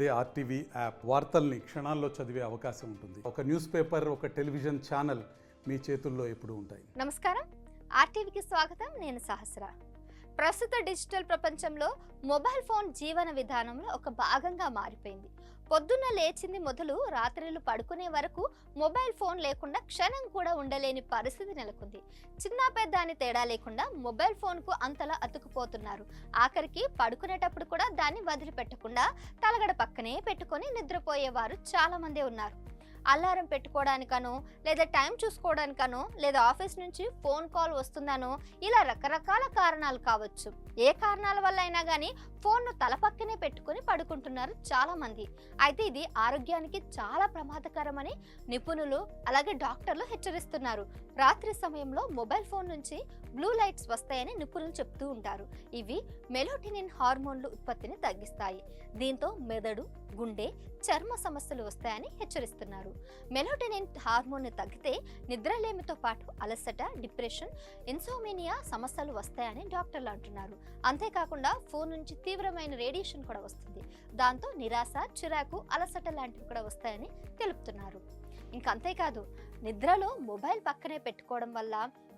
అదే RTV app వార్తల్ని క్షణాల్లో చదివే అవకాశం ఉంటుంది. ఒక న్యూస్ పేపర్ ఒక టెలివిజన్ ఛానల్ మీ చేతుల్లో ఎప్పుడు ఉంటాయి. నమస్కారం. ఆర్టీవీకి స్వాగతం. నేను సహస్ర. ప్రస్తుత డిజిటల్ ప్రపంచంలో మొబైల్ ఫోన్ జీవన విధానంలో ఒక భాగంగా మారిపోయింది. పొద్దున్న లేచింది మొదలు రాత్రిలు పడుకునే వరకు మొబైల్ ఫోన్ లేకుండా క్షణం కూడా ఉండలేని పరిస్థితి నెలకొంది. చిన్న పెద్ద అని తేడా లేకుండా మొబైల్ ఫోన్కు అంతలా అతుకుపోతున్నారు. ఆఖరికి పడుకునేటప్పుడు కూడా దాన్ని వదిలిపెట్టకుండా తలగడ పక్కనే పెట్టుకొని నిద్రపోయేవారు చాలామందే ఉన్నారు. అలారం పెట్టుకోవడానికనో లేదా టైం చూసుకోవడానికనో లేదా ఆఫీస్ నుంచి ఫోన్ కాల్ వస్తుందనో ఇలా రకరకాల కారణాలు కావచ్చు. ఏ కారణాల వల్ల అయినా కానీ ఫోన్ను తల పక్కనే పెట్టుకొని పడుకుంటున్నారు చాలా మంది అయితే ఇది ఆరోగ్యానికి చాలా ప్రమాదకరమని నిపుణులు అలాగే డాక్టర్లు హెచ్చరిస్తున్నారు. రాత్రి సమయంలో మొబైల్ ఫోన్ నుంచి బ్లూ లైట్స్ వస్తాయని నిపుణులు చెప్తూ ఉంటారు. ఇవి మెలోటినిన్ హార్మోన్లు ఉత్పత్తిని తగ్గిస్తాయి. దీంతో మెదడు గుండె చర్మ సమస్యలు వస్తాయని హెచ్చరిస్తున్నారు. మెలోటినిన్ హార్మోన్ తగ్గితే నిద్రలేమితో పాటు అలసట డిప్రెషన్ ఇన్సోమినియా సమస్యలు వస్తాయని డాక్టర్లు అంటున్నారు. అంతేకాకుండా ఫోన్ నుంచి తీవ్రమైన రేడియేషన్ కూడా వస్తుంది. దాంతో నిరాశ చిరాకు అలసట లాంటివి కూడా వస్తాయని తెలుపుతున్నారు. ఇంకంతేకాదు నిద్రలో మొబైల్ పక్కనే పెట్టుకోవడం వల్ల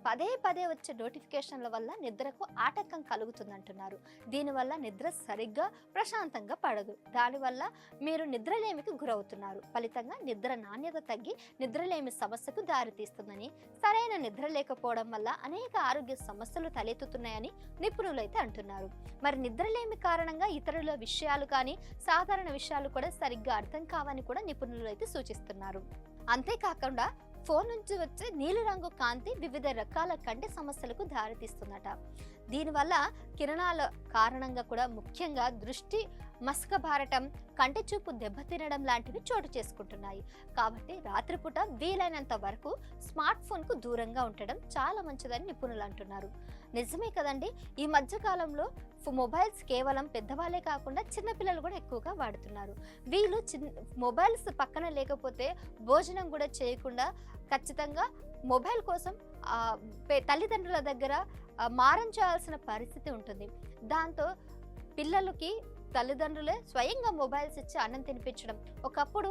పదే పదే వచ్చే నోటిఫికేషన్ల వల్ల నిద్రకు ఆటంకం కలుగుతుందంటున్నారు. దీనివల్ల నిద్ర సరిగ్గా ప్రశాంతంగా పడదు. దానివల్ల మీరు నిద్రలేమికి గురవుతున్నారు. ఫలితంగా నిద్ర నాణ్యత తగ్గి నిద్రలేమి సమస్యకు దారితీస్తుందని సరైన నిద్ర లేకపోవడం వల్ల అనేక ఆరోగ్య సమస్యలు తలెత్తుతున్నాయని నిపుణులు అయితే అంటున్నారు. మరి నిద్రలేమి కారణంగా ఇతరుల విషయాలు కానీ సాధారణ విషయాలు కూడా సరిగ్గా అర్థం కావని కూడా నిపుణులు అయితే సూచిస్తున్నారు. అంతేకాకుండా ఫోన్ నుంచి వచ్చే నీలిరంగు కాంతి వివిధ రకాల కంటి సమస్యలకు దారితీస్తుందట. దీనివల్ల కిరణాల కారణంగా కూడా ముఖ్యంగా దృష్టి మసకబారటం కంటి చూపు దెబ్బతినడం లాంటివి చోటు చేసుకుంటున్నాయి. కాబట్టి రాత్రిపూట వీలైనంత వరకు స్మార్ట్ ఫోన్కు దూరంగా ఉండడం చాలా మంచిదని నిపుణులు అంటున్నారు. నిజమే కదండి ఈ మధ్యకాలంలో మొబైల్స్ కేవలం పెద్దవాళ్ళే కాకుండా చిన్నపిల్లలు కూడా ఎక్కువగా వాడుతున్నారు. వీళ్ళు చిన్న మొబైల్స్ పక్కన లేకపోతే భోజనం కూడా చేయకుండా ఖచ్చితంగా మొబైల్ కోసం తల్లిదండ్రుల దగ్గర మారం చేయాల్సిన పరిస్థితి ఉంటుంది. దాంతో పిల్లలకి తల్లిదండ్రులే స్వయంగా మొబైల్స్ ఇచ్చి అన్నం తినిపించడం. ఒకప్పుడు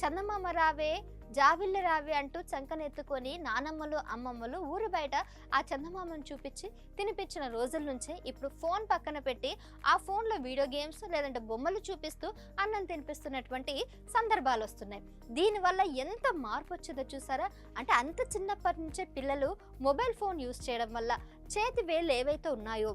చందమామ రావే జాబిల్లి రావే అంటూ చంకనెత్తుకొని నానమ్మలు అమ్మమ్మలు ఊరు బయట ఆ చందమామను చూపించి తినిపించిన రోజుల నుంచే ఇప్పుడు ఫోన్ పక్కన పెట్టి ఆ ఫోన్లో వీడియో గేమ్స్ లేదంటే బొమ్మలు చూపిస్తూ అన్నం తినిపిస్తున్నటువంటి సందర్భాలు వస్తున్నాయి. దీనివల్ల ఎంత మార్పు వచ్చిందో చూసారా? అంటే అంత చిన్నప్పటి నుంచే పిల్లలు మొబైల్ ఫోన్ యూస్ చేయడం వల్ల చేతి వేళ్ళు ఏవైతే ఉన్నాయో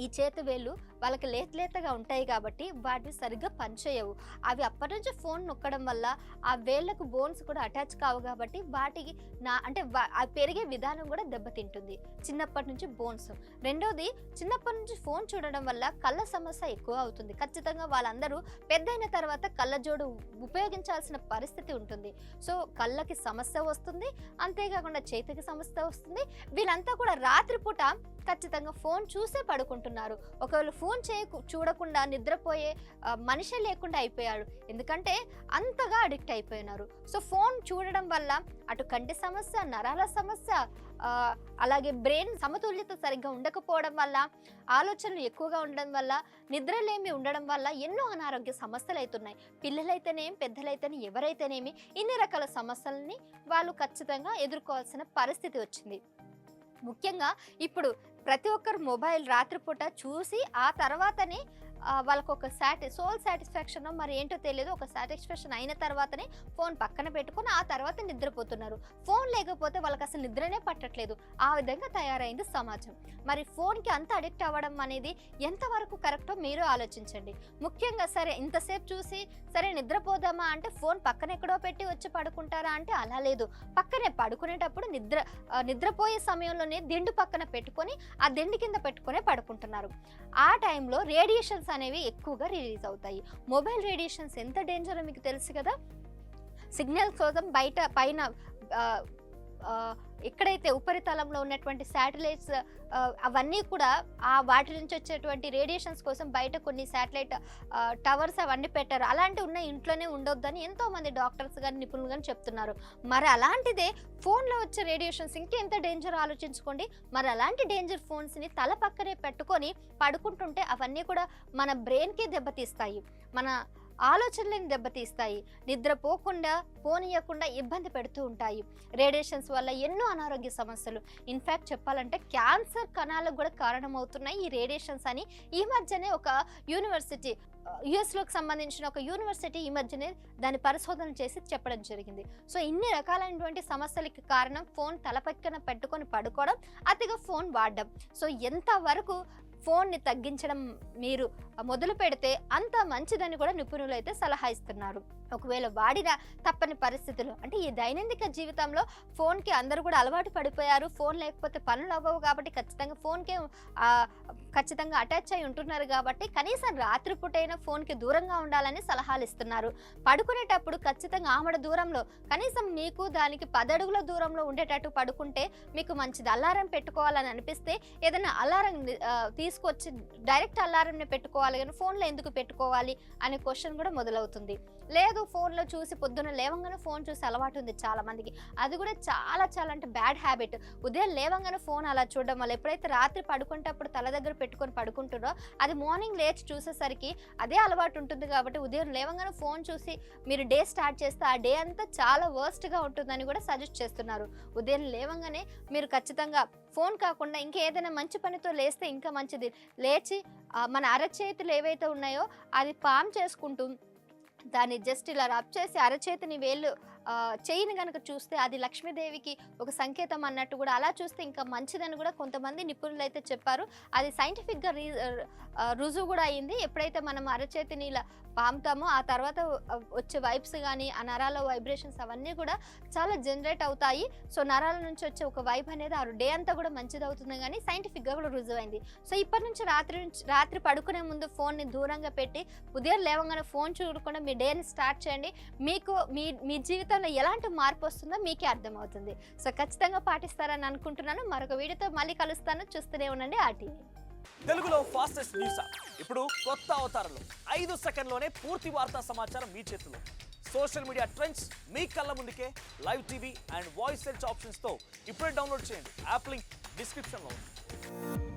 ఈ చేతి వేళ్ళు వాళ్ళకి లేత లేతగా ఉంటాయి కాబట్టి వాటిని సరిగ్గా పనిచేయవు అవి అప్పటి నుంచి ఫోన్ నొక్కడం వల్ల ఆ వేళ్ళకు బోన్స్ కూడా అటాచ్ కావు కాబట్టి వాటికి నా అంటే ఆ పెరిగే విధానం కూడా దెబ్బతింటుంది. చిన్నప్పటి నుంచి బోన్స్ రెండోది చిన్నప్పటి నుంచి ఫోన్ చూడడం వల్ల కళ్ళ సమస్య ఎక్కువ అవుతుంది. ఖచ్చితంగా వాళ్ళందరూ పెద్దయిన తర్వాత కళ్ళజోడు ఉపయోగించాల్సిన పరిస్థితి ఉంటుంది. సో కళ్ళకి సమస్య వస్తుంది. అంతేకాకుండా చేతికి సమస్య వస్తుంది. వీళ్ళంతా కూడా రాత్రిపూట ఖచ్చితంగా ఫోన్ చూసే పడుకుంటున్నారు. ఒకవేళ ఫోన్ చేయ చూడకుండా నిద్రపోయే మనిషే లేకుండా అయిపోయాడు. ఎందుకంటే అంతగా అడిక్ట్ అయిపోయినారు. సో ఫోన్ చూడడం వల్ల అటు కంటి సమస్య నరాల సమస్య అలాగే బ్రెయిన్ సమతుల్యత సరిగ్గా ఉండకపోవడం వల్ల ఆలోచనలు ఎక్కువగా ఉండడం వల్ల నిద్రలేమి ఉండడం వల్ల ఎన్నో అనారోగ్య సమస్యలు అవుతున్నాయి పిల్లలైతేనేం పెద్దలైతేనే ఎవరైతేనేమి ఇన్ని రకాల సమస్యలని వాళ్ళు ఖచ్చితంగా ఎదుర్కోవాల్సిన పరిస్థితి వచ్చింది. ముఖ్యంగా ఇప్పుడు ప్రతి ఒక్కరు మొబైల్ రాత్రిపూట చూసి ఆ తర్వాతనే వాళ్ళకు ఒక సాటి సోల్ సాటిస్ఫాక్షన్ మరి ఏంటో తెలియదు. ఒక సాటిస్ఫాక్షన్ అయిన తర్వాతనే ఫోన్ పక్కన పెట్టుకొని ఆ తర్వాత నిద్రపోతున్నారు. ఫోన్ లేకపోతే వాళ్ళకి అసలు నిద్రనే పట్టట్లేదు. ఆ విధంగా తయారైంది సమాజం. మరి ఫోన్కి అంత అడిక్ట్ అవ్వడం అనేది ఎంతవరకు కరెక్టో మీరు ఆలోచించండి. ముఖ్యంగా సరే ఇంతసేపు చూసి సరే నిద్రపోదామా అంటే ఫోన్ పక్కన ఎక్కడో పెట్టి వచ్చి పడుకుంటారా అంటే అలా లేదు. పక్కనే పడుకునేటప్పుడు నిద్ర నిద్రపోయే సమయంలోనే దిండు పక్కన పెట్టుకొని ఆ దిండు కింద పెట్టుకునే పడుకుంటున్నారు. ఆ టైంలో రేడియేషన్స్ అనేవి ఎక్కువగా రిలీజ్ అవుతాయి. మొబైల్ రేడియేషన్స్ ఎంత డేంజరో మీకు తెలుసు కదా? సిగ్నల్ కోసం బయట పైన ఎక్కడైతే ఉపరితలంలో ఉన్నటువంటి శాటిలైట్స్ అవన్నీ కూడా ఆ వాటి నుంచి వచ్చేటువంటి రేడియేషన్స్ కోసం బయట కొన్ని శాటిలైట్ టవర్స్ అవన్నీ పెట్టారు. అలాంటి ఉన్న ఇంట్లోనే ఉండొద్దని ఎంతోమంది డాక్టర్స్ కానీ నిపుణులు కానీ చెప్తున్నారు. మరి అలాంటిదే ఫోన్లో వచ్చే రేడియేషన్స్ ఇంకెంత డేంజర్ ఆలోచించుకోండి? మరి అలాంటి డేంజర్ ఫోన్స్ని తల పక్కనే పెట్టుకొని పడుకుంటుంటే అవన్నీ కూడా మన బ్రెయిన్కే దెబ్బతీస్తాయి. మన ఆలోచనలను దెబ్బతీస్తాయి. నిద్రపోకుండా పోనీయకుండా ఇబ్బంది పెడుతూ ఉంటాయి. రేడియేషన్స్ వల్ల ఎన్నో అనారోగ్య సమస్యలు. ఇన్ఫ్యాక్ట్ చెప్పాలంటే క్యాన్సర్ కణాలకు కూడా కారణమవుతున్నాయి ఈ రేడియేషన్స్ అని. ఈ మధ్యనే ఒక యూనివర్సిటీ యుఎస్లోకి సంబంధించిన ఒక యూనివర్సిటీ ఈ మధ్యనే దాని పరిశోధన చేసి చెప్పడం జరిగింది. సో ఇన్ని రకాలైనటువంటి సమస్యలకి కారణం ఫోన్ తలపక్కన పెట్టుకొని పడుకోవడం అతిగా ఫోన్ వాడడం. సో ఎంతవరకు ఫోన్ని తగ్గించడం మీరు మొదలు పెడితే అంత మంచిదని కూడా నిపుణులు అయితే సలహా ఇస్తున్నారు. ఒకవేళ వాడిన తప్పని పరిస్థితులు అంటే ఈ దైనందిక జీవితంలో ఫోన్కి అందరూ కూడా అలవాటు పడిపోయారు. ఫోన్ లేకపోతే పనులు అవ్వవు కాబట్టి ఖచ్చితంగా ఫోన్కే ఖచ్చితంగా అటాచ్ అయి ఉంటున్నారు కాబట్టి కనీసం రాత్రిపూటైనా ఫోన్కి దూరంగా ఉండాలని సలహాలు ఇస్తున్నారు. పడుకునేటప్పుడు ఖచ్చితంగా ఆమడ దూరంలో కనీసం మీకు దానికి పదడుగుల దూరంలో ఉండేటట్టు పడుకుంటే మీకు మంచిది. అలారం పెట్టుకోవాలని అనిపిస్తే ఏదైనా అలారం తీసుకొచ్చి డైరెక్ట్ అలారంని పెట్టుకోవాలి కానీ ఫోన్లో ఎందుకు పెట్టుకోవాలి అనే క్వశ్చన్ కూడా మొదలవుతుంది. లేదు ఫోన్లో చూసి పొద్దున్న లేవంగానే ఫోన్ చూసి అలవాటు ఉంది చాలా మందికి. అది కూడా చాలా చాలా అంటే బ్యాడ్ హ్యాబిట్. ఉదయం లేవంగానే ఫోన్ అలా చూడడం వల్ల ఎప్పుడైతే రాత్రి పడుకునేటప్పుడు తల దగ్గర పెట్టుకొని పడుకుంటుందో అది మార్నింగ్ లేచి చూసేసరికి అదే అలవాటు ఉంటుంది కాబట్టి ఉదయం లేవంగానే ఫోన్ చూసి మీరు డే స్టార్ట్ చేస్తే ఆ డే అంతా చాలా వర్స్ట్గా ఉంటుందని కూడా సజెస్ట్ చేస్తున్నారు. ఉదయం లేవంగానే మీరు ఖచ్చితంగా ఫోన్ కాకుండా ఇంకా ఏదైనా మంచి పనితో లేస్తే ఇంకా మంచిది. లేచి మన అరచేతులు ఏవైతే ఉన్నాయో అది పామ్ చేసుకుంటూ దాన్ని జస్ట్ ఇలా రబ్ చేసి అరచేతిని వేళ్ళు చైన్ కనుక చూస్తే అది లక్ష్మీదేవికి ఒక సంకేతం అన్నట్టు కూడా అలా చూస్తే ఇంకా మంచిదని కూడా కొంతమంది నిపుణులు అయితే చెప్పారు. అది సైంటిఫిక్గా రీ రుజువు కూడా అయింది. ఎప్పుడైతే మనం అరచేతిని ఇలా పాముతామో ఆ తర్వాత వచ్చే వైబ్స్ కానీ ఆ నరాల వైబ్రేషన్స్ అవన్నీ కూడా చాలా జనరేట్ అవుతాయి. సో నరాల నుంచి వచ్చే ఒక వైబ్ అనేది ఆ డే అంతా కూడా మంచిది అవుతుంది కానీ సైంటిఫిక్గా కూడా రుజువు అయింది. సో ఇప్పటి నుంచి రాత్రి నుంచి రాత్రి పడుకునే ముందు ఫోన్ని దూరంగా పెట్టి ఉదయం లేవగానే ఫోన్ చూడకుండా మీ డేని స్టార్ట్ చేయండి. మీకు మీ మీ జీవితంలో ఎలాంటి మార్పు వస్తుందో మీకే అర్థమవుతుంది. సో ఖచ్చితంగా పాటిస్తారని అనుకుంటున్నాను. మరొక వీడియోతో మళ్ళీ కలుస్తాను. చూస్తూనే ఉండండి ఆర్టీవీ. తెలుగులో ఫాస్టెస్ట్ న్యూస్? ఇప్పుడు కొత్త అవతారంలో. ఐదు సెకండ్లోనే పూర్తి వార్తా సమాచారం మీ చేతిలో. సోషల్ మీడియా ట్రెండ్స్ మీ కళ్ళ ముందుకే. Live TV and voice search ఆప్షన్స్తో ఇప్పుడే డౌన్లోడ్ చేయండి. యాప్ లింక్ డిస్క్రిప్షన్లో ఉంది.